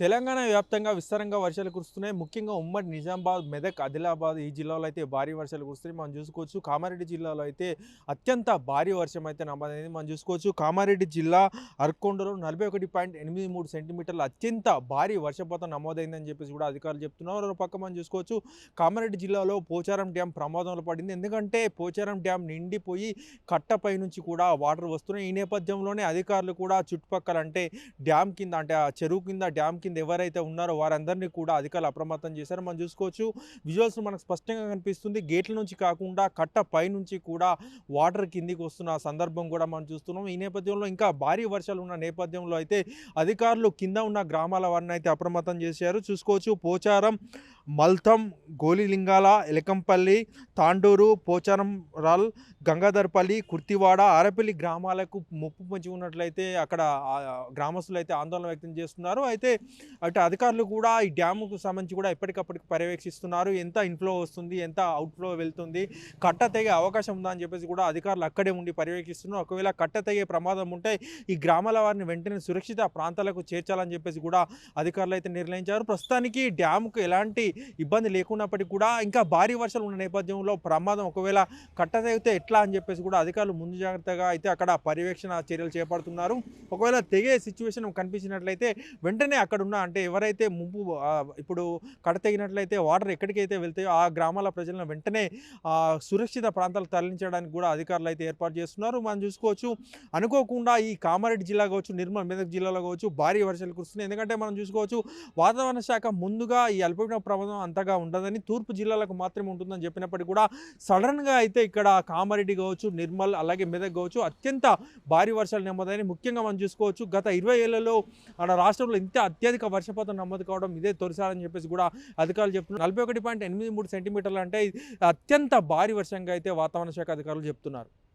తెలంగాణ వ్యాప్తంగా విస్తారంగా వర్షాలు కురుస్తున్నాయి. ముఖ్యంగా ఉమ్మడి నిజామాబాద్ మెదక్ ఆదిలాబాద్ ఈ జిల్లాలో అయితే భారీ వర్షాలు కురుస్తున్నాయి. మనం చూసుకోవచ్చు కామారెడ్డి జిల్లాలో అయితే అత్యంత భారీ వర్షం అయితే నమోదైంది. మనం చూసుకోవచ్చు కామారెడ్డి జిల్లా అర్కొండలో నలభై ఒకటి పాయింట్ ఎనిమిది మూడు సెంటీమీటర్ల అత్యంత భారీ వర్షపాతం నమోదైందని చెప్పేసి కూడా అధికారులు చెప్తున్నారు. పక్క మనం చూసుకోవచ్చు కామారెడ్డి జిల్లాలో పోచారం డ్యామ్ ప్రమాదంలో పడింది. ఎందుకంటే పోచారం డ్యామ్ నిండిపోయి కట్టపై నుంచి కూడా వాటర్ వస్తున్నాయి. ఈ నేపథ్యంలోనే అధికారులు కూడా చుట్టుపక్కల అంటే డ్యామ్ కింద అంటే ఆ చెరువు కింద డ్యామ్ కింద ఎవరైతే ఉన్నారో వారందరినీ కూడా అధికారులు అప్రమత్తం చేశారు. మనం చూసుకోవచ్చు విజువల్స్ మనకు స్పష్టంగా కనిపిస్తుంది. గేట్ల నుంచి కాకుండా కట్ట పై నుంచి కూడా వాటర్ కిందికి వస్తున్న సందర్భం కూడా మనం చూస్తున్నాం. ఈ నేపథ్యంలో ఇంకా భారీ వర్షాలు ఉన్న నేపథ్యంలో అయితే అధికారులు కింద ఉన్న గ్రామాల వారిని అయితే అప్రమత్తం చేశారు. చూసుకోవచ్చు పోచారం మల్తం గోలిలింగాల ఎలకంపల్లి తాండూరు పోచారం రాల్ గంగాధర్పల్లి కుర్తివాడ ఆరపల్లి గ్రామాలకు ముప్పు పంచి ఉన్నట్లయితే అక్కడ గ్రామస్తులు అయితే ఆందోళన వ్యక్తం చేస్తున్నారు. అయితే అటు అధికారులు కూడా ఈ డ్యాముకు సంబంధించి కూడా ఎప్పటికప్పటికి పర్యవేక్షిస్తున్నారు. ఎంత ఇన్ఫ్లో వస్తుంది ఎంత అవుట్ఫ్లో వెళ్తుంది కట్ట తెగే అవకాశం ఉందా అని చెప్పేసి కూడా అధికారులు అక్కడే ఉండి పర్యవేక్షిస్తున్నారు. ఒకవేళ కట్ట తెగే ప్రమాదం ఉంటే ఈ గ్రామాల వారిని వెంటనే సురక్షిత ప్రాంతాలకు చేర్చాలని చెప్పేసి కూడా అధికారులు అయితే నిర్ణయించారు. ప్రస్తుతానికి డ్యాముకు ఎలాంటి ఇబ్బంది లేకున్నప్పటికీ కూడా ఇంకా భారీ వర్షాలు ఉన్న నేపథ్యంలో ప్రమాదం ఒకవేళ కట్ట తెగితే ఎట్లా అని చెప్పేసి కూడా అధికారులు ముందు జాగ్రత్తగా అయితే అక్కడ పర్యవేక్షణ చర్యలు చేపడుతున్నారు. ఒకవేళ తెగే సిచ్యువేషన్ కనిపించినట్లయితే వెంటనే అక్కడ ఉన్న అంటే ఎవరైతే ముంపు ఇప్పుడు కడతగినట్లయితే వాటర్ ఎక్కడికైతే వెళ్తాయో ఆ గ్రామాల ప్రజలను వెంటనే సురక్షిత ప్రాంతాలు తరలించడానికి కూడా అధికారులు అయితే ఏర్పాటు చేస్తున్నారు. మనం చూసుకోవచ్చు అనుకోకుండా ఈ కామారెడ్డి జిల్లా కావచ్చు నిర్మల్ మెదక్ జిల్లాలో కావచ్చు భారీ వర్షాలు కురుస్తున్నాయి. ఎందుకంటే మనం చూసుకోవచ్చు వాతావరణ శాఖ ముందుగా ఈ అల్పపీడన ప్రమాదం అంతగా ఉండదని తూర్పు జిల్లాలకు మాత్రమే ఉంటుందని చెప్పినప్పటికీ కూడా సడన్గా అయితే ఇక్కడ కామారెడ్డి కావచ్చు నిర్మల్ అలాగే మెదక్ కావచ్చు అత్యంత భారీ వర్షాలు నమోదని ముఖ్యంగా మనం చూసుకోవచ్చు. గత ఇరవై ఏళ్ళలో అక్కడ రాష్ట్రంలో ఇంత అత్యధిక వర్షపాతం నమోదు కావడం ఇదే తొలిసారని చెప్పేసి కూడా అధికారులు చెప్తున్నారు. నలభై ఒకటి పాయింట్ ఎనిమిది మూడు సెంటీమీటర్లు అంటే అత్యంత భారీ వర్షంగా అయితే వాతావరణ శాఖ అధికారులు చెప్తున్నారు.